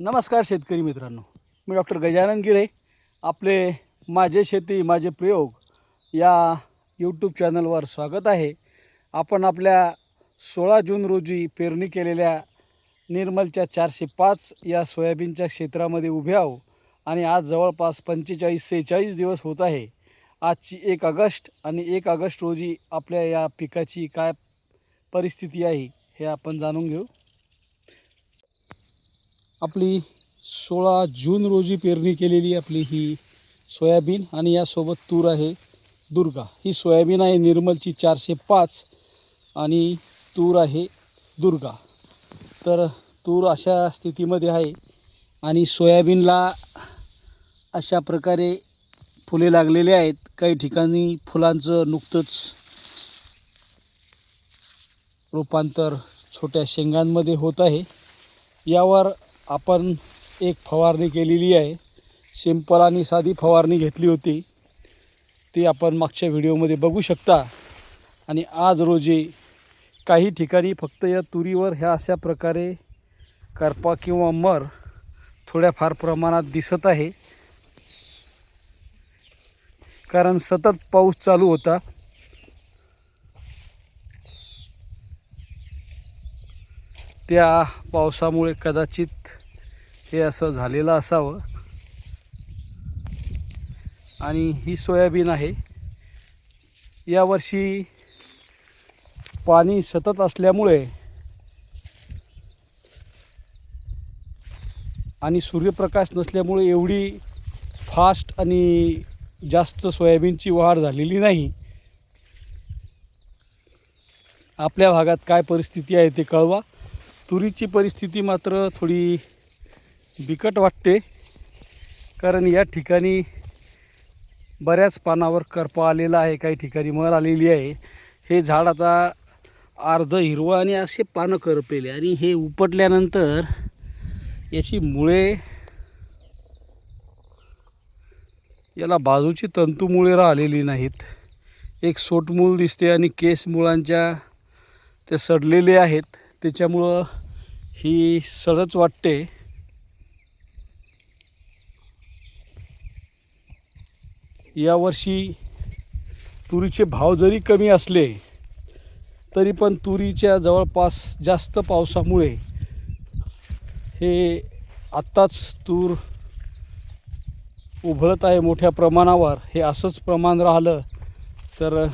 नमस्कार शेतकरी मित्रांनो. मी डॉक्टर गजानन गिरे. आपले माझे शेती माझे प्रयोग या यूट्यूब चॅनलवर स्वागत आहे. आपण आपल्या सोळा जून रोजी पेरणी केलेल्या निर्मलच्या चारशे पाच या सोयाबीनच्या क्षेत्रामध्ये उभे आहो आणि आज जवळपास पंचेचाळीस सेहेचाळीस दिवस होत आहे. आजची एक ऑगस्ट आणि एक ऑगस्ट रोजी आपल्या या पिकाची काय परिस्थिती आहे हे आपण जाणून घेऊ. आपली सोळा जून रोजी पेरणी केलेली आपली ही सोयाबीन आणि यासोबत तूर आहे दुर्गा. ही सोयाबीन आहे निर्मलची चारशे पाच आणि तूर आहे दुर्गा. तर तूर अशा स्थितीमध्ये आहे आणि सोयाबीनला अशा प्रकारे फुले लागलेले आहेत. काही ठिकाणी फुलांचं नुकतंच रूपांतर छोट्या शेंगांमध्ये होत आहे. यावर आपण एक फवारणी केलेली आहे. सिंपल आणि साधी फवारणी घेतली होती. ती आपण मागच्या व्हिडिओमध्ये बघू शकता. आणि आज रोजी काही ठिकाणी फक्त या तुरीवर ह्या अशा प्रकारे करपा किंवा मर थोड्याफार प्रमाणात दिसत आहे. कारण सतत पाऊस चालू होता. त्या पावसामुळे कदाचित हे असं झालेलं असावं. आणि ही सोयाबीन आहे. यावर्षी पाणी सतत असल्यामुळे आणि सूर्यप्रकाश नसल्यामुळे एवढी फास्ट आणि जास्त सोयाबीनची वाढ झालेली नाही. आपल्या भागात काय परिस्थिती आहे ते कळवा. तुरीची परिस्थिती मात्र थोडी बिकट वाटते कारण या ठिकाणी बऱ्याच पानावर करपा आलेला आहे काही ठिकाणी मर आलेली आहे. हे झाड आता अर्ध हिरवं आणि असे पानं करपेले आणि हे उपटल्यानंतर याची मुळे याला बाजूची तंतुमुळे राहिलेली नाहीत. एक सोटमूळ दिसते आणि केस मुळांच्या ते सडलेले आहेत. त्याच्यामुळं ही सडच वाटते. यावर्षी तुरीचे भाव जरी कमी असले तरी पण तुरीच्या जवळपास जास्त पावसामुळे हे आत्ताच तूर उभळत आहे मोठ्या प्रमाणावर. हे असंच प्रमाण राहिलं तर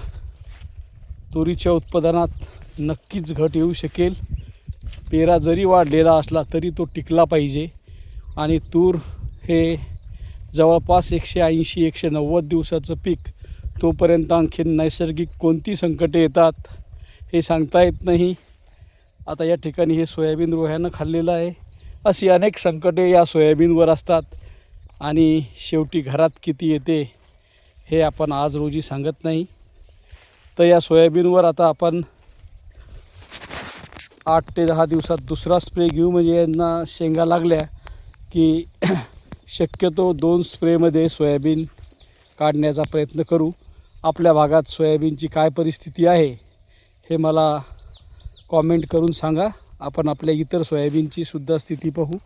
तुरीच्या उत्पादनात नक्कीच घट येऊ शकेल. पेरा जरी वाढलेला असला तरी तो टिकला पाहिजे. आणि तूर हे जवळपास एकशे ऐंशी एकशे नव्वद दिवसाचं पीक. तोपर्यंत आणखीन नैसर्गिक कोणती संकटे येतात हे सांगता येत नाही. आता या ठिकाणी हे सोयाबीन रोह्यानं खाल्लेलं आहे. अशी अनेक संकटे या सोयाबीनवर असतात. आणि शेवटी घरात किती येते हे आपण आज रोजी सांगत नाही. तर या सोयाबीनवर आता आपण आठ ते दहा दिवसात दुसरा स्प्रे घेऊ. म्हणजे यांना शेंगा लागल्या की शक्यतो दोन स्प्रेमध्ये सोयाबीन काढण्याचा प्रयत्न करू. आपल्या भागात सोयाबीनची काय परिस्थिती आहे हे मला कॉमेंट करून सांगा. आपण आपल्या इतर सोयाबीनची सुद्धा स्थिती पाहू.